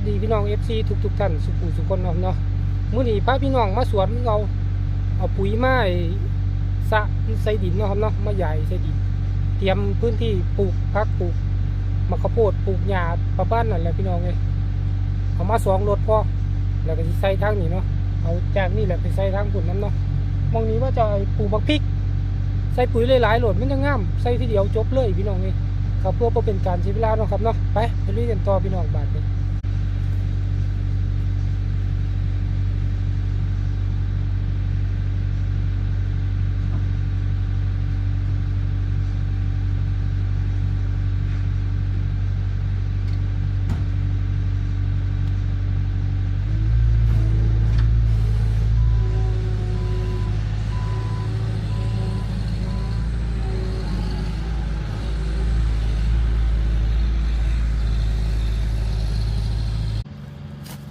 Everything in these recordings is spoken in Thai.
วัสดีพี่น้อง FC ทุกทุกๆท่านสุขุสุขคนเนาะเนาะมื้อนี้พาพี่น้องมาสวนเราเอาปุ๋ยมาให้สะใส่ดินเนาะครับเนาะมาใหญ่ใส่ดิน เตรียมพื้นที่ปลูกพักปลูกมะข้าวโพดปลูกหญ้าประบ้านนั่นแหละพี่น้องเลยเอามาสองรถพอแล้วก็ใส่ทางนี้เนาะเอาจากนี่แหละไปใส่ทางปุ่นนั้นเนาะมองนี้ว่าจะปลูกบักพริก ใส่ปุ๋ยหลายๆโหลดมันจะง่ามใส่ทีเดียวจบเลยพี่น้องเลยครับเพื่อเป็นการเสียเวลาเนาะครับเนาะไปไปลุยกันต่อพี่น้องบาดนี้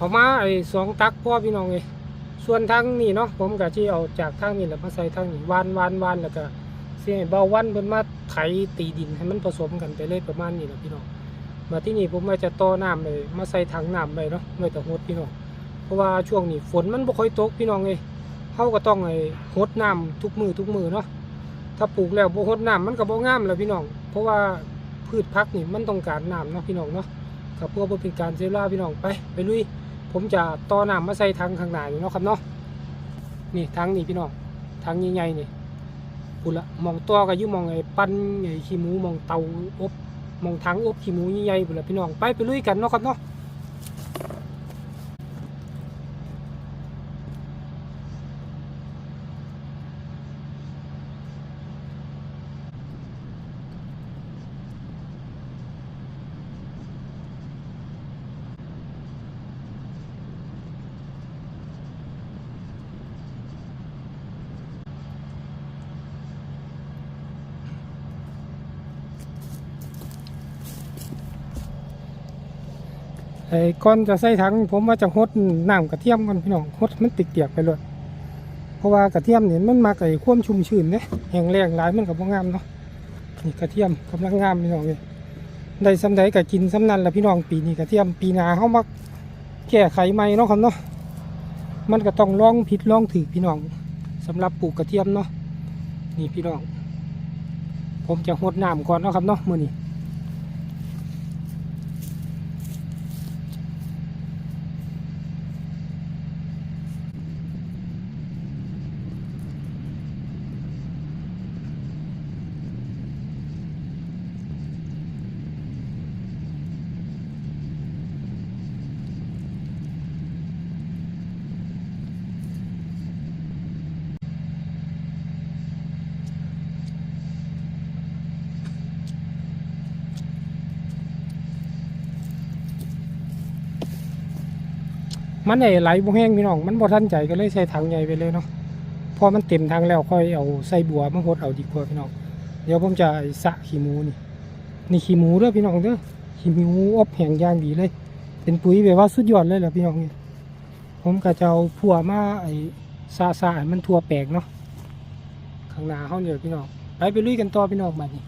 เอามาไอ้สองตักพ่อพี่น้องเลยส่วนทางนี้เนาะผมก็ที่เอาจากทางนี้แหละมาใส่ทางนี้วานวานวานแล้วก็เสียเบาวันเพิ่นมาไถตีดินให้มันผสมกันไปเลยประมาณนี้แหละพี่น้องมาที่นี่ผมว่าจะต่อน้ำเลยมาใส่ถังน้ำไปเนาะไม่ต้องหดพี่น้องเพราะว่าช่วงนี้ฝนมันบ่ค่อยตกพี่น้องเลยเขาก็ต้องไอ้หดน้ำทุกมือทุกมือเนาะถ้าปลูกแล้วบ่หดน้ำมันก็บ่งามแล้วพี่น้อง เพราะว่าพืชพักนี่มันต้องการน้ำเนาะพี่น้องเนาะกับพื่อบ่เป็นการเสียเวลาพี่น้องไปไปลุย ผมจะต่อน้ำมาใส่ทางข้างหน้านี่เนาะครับเนาะนี่ทางนี้พี่น้องทางใหญ่ๆนี่ปุละมองตัวก็ยู่มองไอ้ปั้นไอ้ขี้หมูมองเตาอบมองถังอบขี้หมูใหญ่ๆปุละพี่น้องไปไปลุยกันเนาะครับเนาะ ไอ้ก่อนจะใส่ถังผมว่าจะหดน้ำกระเทียมก่อนพี่น้องหดมันติดเตียกไปเลยเพราะว่ากระเทียมเนี่ยมันมาไก่ควมชุ่มชื้นเนี่ยแห้งแรงหลายมันกับงามเนาะนี่กระเทียมกำลังงามพี่น้องเลยได้สำใดก็กินสำนันละพี่น้องปีนี้กระเทียมปีนาเขามาแก้ไขใหม่เนาะครับเนาะมันก็ต้องลองผิดลองถือพี่น้องสำหรับปลูกกระเทียมเนาะนี่พี่น้อง ผมจะหดน้ำก่อนเนาะครับเนาะมือนี้ มันไอ้ไหลบ่แห้งพี่น้อง มันบ่ทันใจก็เลยใส่ถังใหญ่ไปเลยเนาะ พอมันเต็มถังแล้วค่อยเอาใส่บัวมาหดเอาดีกว่าพี่น้อง เดี๋ยวผมจะสะขี้หมูนี่ นี่ขี้หมูเด้อพี่น้องเด้อ ขี้หมูอบแห้งย่างดีเลย เป็นปุ๋ยแบบว่าสุดยอดเลยแหละพี่น้องนี่ผมก็จะเอาพัวมาไอ้สาสาให้มันทั่วแปลกเนาะ ข้างหน้าเฮาเนี่ยพี่น้อง ไปไปลุยกันต่อพี่น้องบัดนี้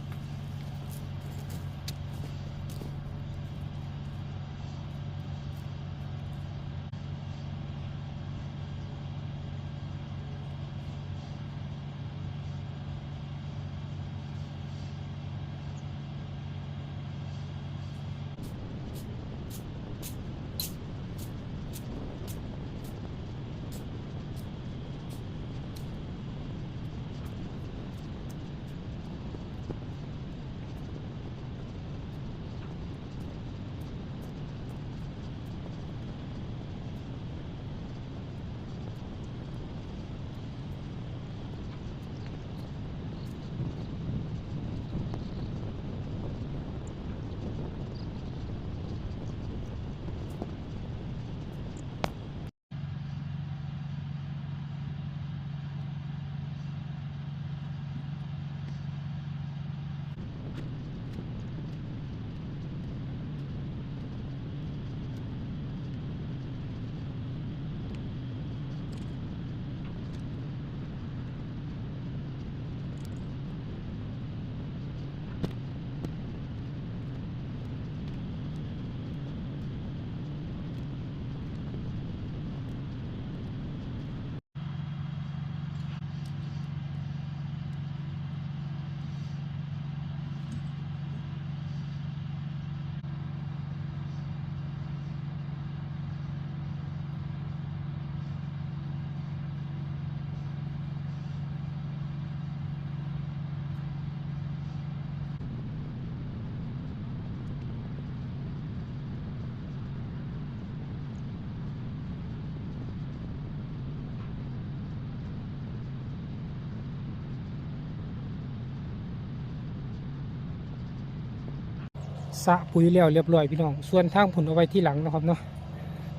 สะปุ๋ยแล้วเรียบร้อยพี่น้อง ส่วนทางผลเอาไว้ที่หลังนะครับเนาะ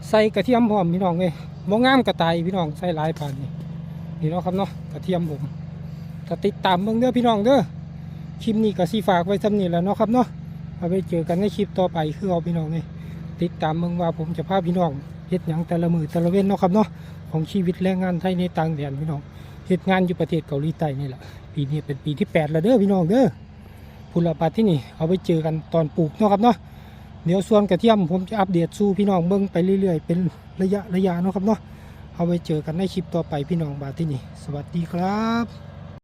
ใส่กระเทียมพร้อมพี่น้องเลยบ่งงามกระต่ายพี่น้องใส่หลายปานนี่นี่เนาะครับเนาะกระเทียมผมก็ติดตามเบิ่งเด้อพี่น้องเด้อคลิปนี้ก็สิฝากไว้สำนี้แหล้วเนาะครับเนาะเอาไปเจอกันในคลิปต่อไปคือเอาพี่น้องเลยติดตามเบิ่งว่าผมจะพาพี่น้องเฮ็ดหยังแต่ละมือแต่ละเว้นเนาะครับเนาะของชีวิตแรงงานไทยในต่างแดนพี่น้องเฮ็ดงานอยู่ประเทศเกาหลีใต้นี่แหละปีนี้เป็นปีที่แปดแล้วเด้อพี่น้องเด้อ พุนละบาทที่นี่เอาไปเจอกันตอนปลูกเนาะครับเนาะเดี๋ยวส่วนกระเทียมผมจะอัปเดตสู้พี่น้องเบิ้งไปเรื่อยๆ เป็นระยะระยะเนาะครับเนาะเอาไปเจอกันในคลิปต่อไปพี่น้องบาทที่นี่สวัสดีครับ